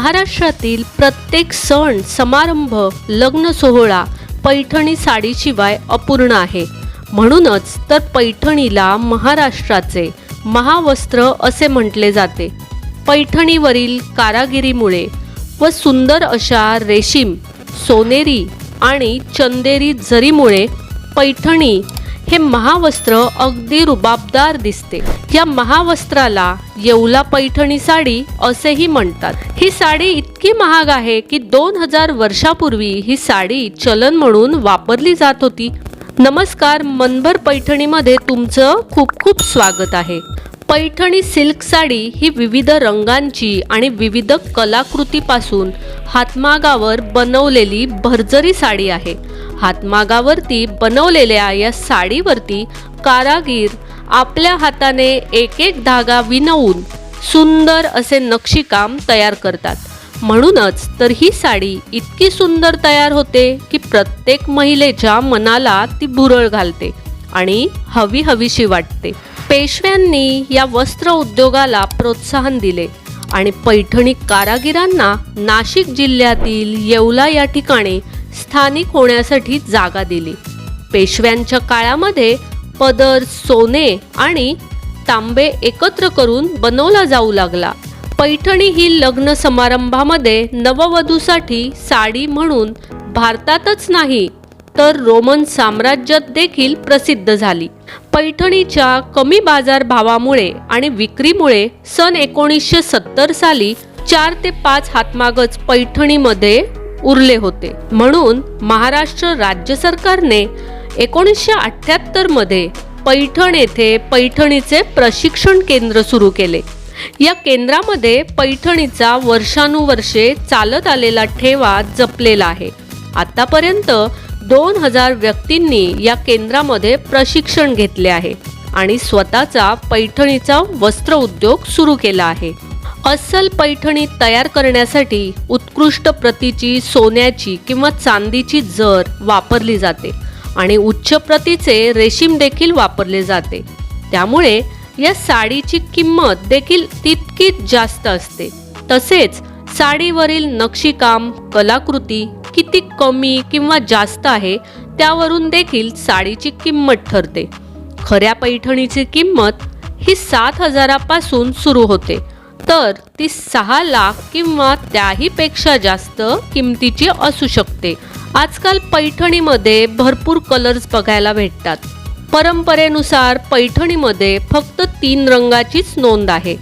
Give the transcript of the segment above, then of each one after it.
महाराष्ट्रातील प्रत्येक सण समारंभ लग्न सोहळा पैठणी साडीशिवाय अपूर्ण आहे. म्हणूनच तर पैठणीला महाराष्ट्राचे महावस्त्र असे म्हटले जाते. पैठणीवरील कारागिरीमुळे व सुंदर अशा रेशीम सोनेरी आणि चंदेरी जरीमुळे पैठणी हे महावस्त्र अगदी रुबाबदार दिसते. या महावस्त्राला येवला पैठणी साडी असेही म्हणतात. ही साडी इतकी महाग आहे की दोन हजार वर्षापूर्वी ही साडी चलन म्हणून वापरली जात होती. नमस्कार मनभर पैठणीमध्ये तुमचं खूप खूप स्वागत आहे. पैठणी सिल्क साडी ही विविध रंगांची आणि विविध कलाकृतीपासून हातमागावर बनवलेली भरजरी साडी आहे. हातमागावरती बनवलेल्या या साडीवरती कारागीर आपल्या हाताने एक एक धागा विनवून सुंदर असे नक्षीकाम तयार करतात. म्हणूनच तर ही साडी इतकी सुंदर तयार होते की प्रत्येक महिलेच्या मनाला ती भुरळ घालते आणि हवी हवीशी वाटते. पेशव्यांनी या वस्त्र उद्योगाला प्रोत्साहन दिले आणि पैठणी कारागिरांना नाशिक जिल्ह्यातील येवला या ठिकाणी स्थानिक होण्यासाठी जागा दिली. पेशव्यांच्या काळामध्ये पदर सोने आणि तांबे एकत्र करून बनवला जाऊ लागला. पैठणी ही लग्न समारंभामध्ये नववधूसाठी साडी म्हणून भारतातच नाही तर रोमन साम्राज्यात देखील प्रसिद्ध झाली. पैठणीच्या कमी बाजारभावामुळे आणि विक्रीमुळे सन एकोणीसशे सत्तर साली चार ते पाच हातमागच पैठणीमध्ये उरले होते. म्हणून महाराष्ट्र राज्य सरकारने एकोणीसशे अठ्ठ्याहत्तरमध्ये पैठण येथे पैठणीचे प्रशिक्षण केंद्र सुरू केले. या केंद्रामध्ये पैठणीचा वर्षानुवर्षे चालत आलेला ठेवा जपलेला आहे. आतापर्यंत दोन हजार व्यक्तींनी या केंद्रामध्ये प्रशिक्षण घेतले आहे आणि स्वतःचा पैठणीचा वस्त्र उद्योग सुरू केला आहे. अस्सल पैठणी तयार करण्यासाठी उत्कृष्ट प्रतीची सोन्याची किंवा चांदीची जर वापरली जाते आणि उच्च प्रतीचे रेशीम देखील वापरले जाते. त्यामुळे या साडीची किंमत देखील तितकीच जास्त असते. तसेच साडीवरील नक्षीकाम कलाकृती किती कमी किंवा जास्त आहे त्यावरून देखील साडीची किंमत ठरते. खऱ्या पैठणीची किंमत ही सात हजारापासून सुरू होते. तर ती सहा लाख किंवा त्याहीपेक्षा जास्त किमतीची असू शकते. आजकाल पैठणीमध्ये भरपूर कलर्स बघायला भेटतात. परंपरेनुसार पैठणीमध्ये फक्त तीन रंगाचीच नोंद आहे.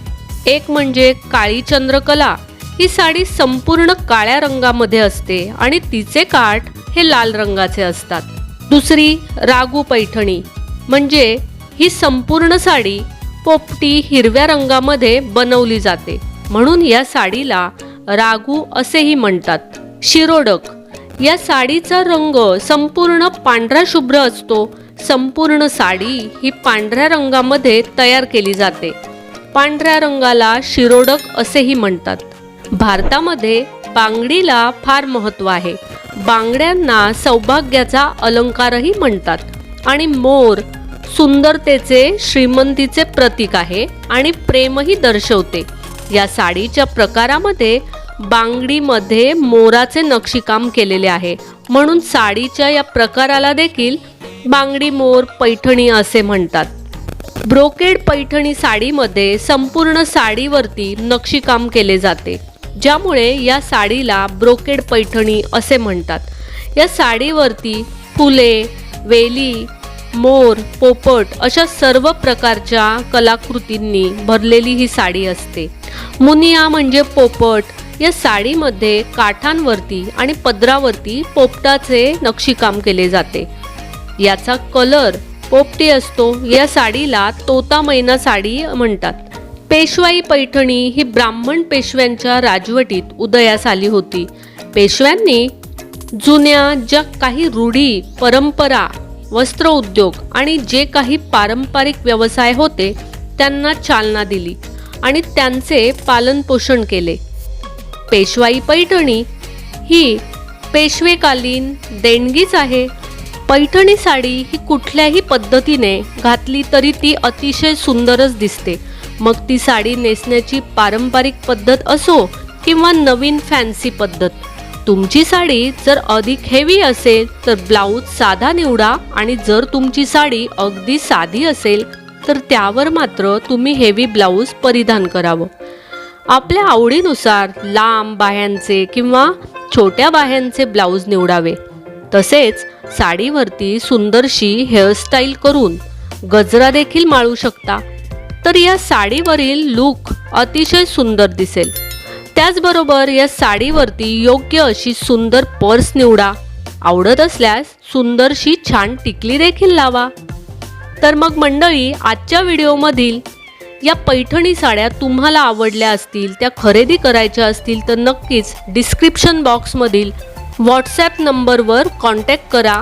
एक म्हणजे काळी चंद्रकला. ही साडी संपूर्ण काळ्या रंगामध्ये असते आणि तिचे काठ हे लाल रंगाचे असतात. दुसरी रागू पैठणी. म्हणजे ही संपूर्ण साडी पोपटी हिरव्या रंगामध्ये बनवली जाते. म्हणून या साडीला रागू असेही म्हणतात. शिरोडक. या साडीचा रंग संपूर्ण पांढरा शुभ्र असतो. संपूर्ण साडी ही पांढऱ्या रंगामध्ये तयार केली जाते. पांढऱ्या रंगाला शिरोडक असेही म्हणतात. भारतामध्ये बांगडीला फार महत्त्व आहे. बांगड्यांना सौभाग्याचा अलंकारही म्हणतात. आणि मोर सुंदरतेचे श्रीमंतीचे प्रतीक आहे आणि प्रेमही दर्शवते. या साडीच्या प्रकारामध्ये बांगडीमध्ये मोराचे नक्षीकाम केलेले आहे. म्हणून साडीच्या या प्रकाराला देखील बांगडी मोर पैठणी असे म्हणतात. ब्रोकेड पैठणी साडीमध्ये संपूर्ण साडीवरती नक्षीकाम केले जाते. ज्यामुळे या साडीला ब्रोकेड पैठणी असे म्हणतात. या साडीवरती फुले वेली मोर पोपट अशा सर्व प्रकारच्या कलाकृतींनी भरलेली ही साडी असते. मुनिया म्हणजे पोपट. या साडीमध्ये काठांवरती आणि पदरावरती पोपटाचे नक्षीकाम केले जाते. याचा कलर पोपटी असतो. या साडीला तोता मैना साडी म्हणतात. पेशवाई पैठणी ही ब्राह्मण पेशव्यांच्या राजवटीत उदयास आली होती. पेशव्यांनी जुन्या ज्या काही रूढी परंपरा वस्त्र उद्योग आणि जे काही पारंपरिक व्यवसाय होते त्यांना चालना दिली आणि त्यांचे पालनपोषण केले. पेशवाई पैठणी ही पेशवेकालीन देणगीच आहे. पैठणी साडी ही कुठल्याही पद्धतीने घातली तरी ती अतिशय सुंदरच दिसते. मग ती साडी नेसण्याची पारंपरिक पद्धत असो किंवा नवीन फॅन्सी पद्धत. तुमची साडी जर अधिक हेवी असेल तर ब्लाऊज साधा निवडा आणि जर तुमची साडी अगदी साधी असेल तर त्यावर मात्र तुम्ही हेवी ब्लाऊज परिधान करावं. आपल्या आवडीनुसार लांब बाह्यांचे किंवा छोट्या बाह्यांचे ब्लाऊज निवडावे. तसेच साडीवरती सुंदरशी हेअरस्टाईल करून गजरा देखील माळू शकता. तर या साडीवरील लूक अतिशय सुंदर दिसेल. त्याचबरोबर या साडीवरती योग्य अशी सुंदर पर्स निवडा. आवडत असल्यास सुंदरशी छान टिकली देखील लावा. तर मग मंडळी आजच्या व्हिडिओमधील या पैठणी साड्या तुम्हाला आवडल्या असतील त्या खरेदी करायच्या असतील तर नक्कीच डिस्क्रिप्शन बॉक्समधील व्हॉट्सॲप नंबरवर कॉन्टॅक्ट करा.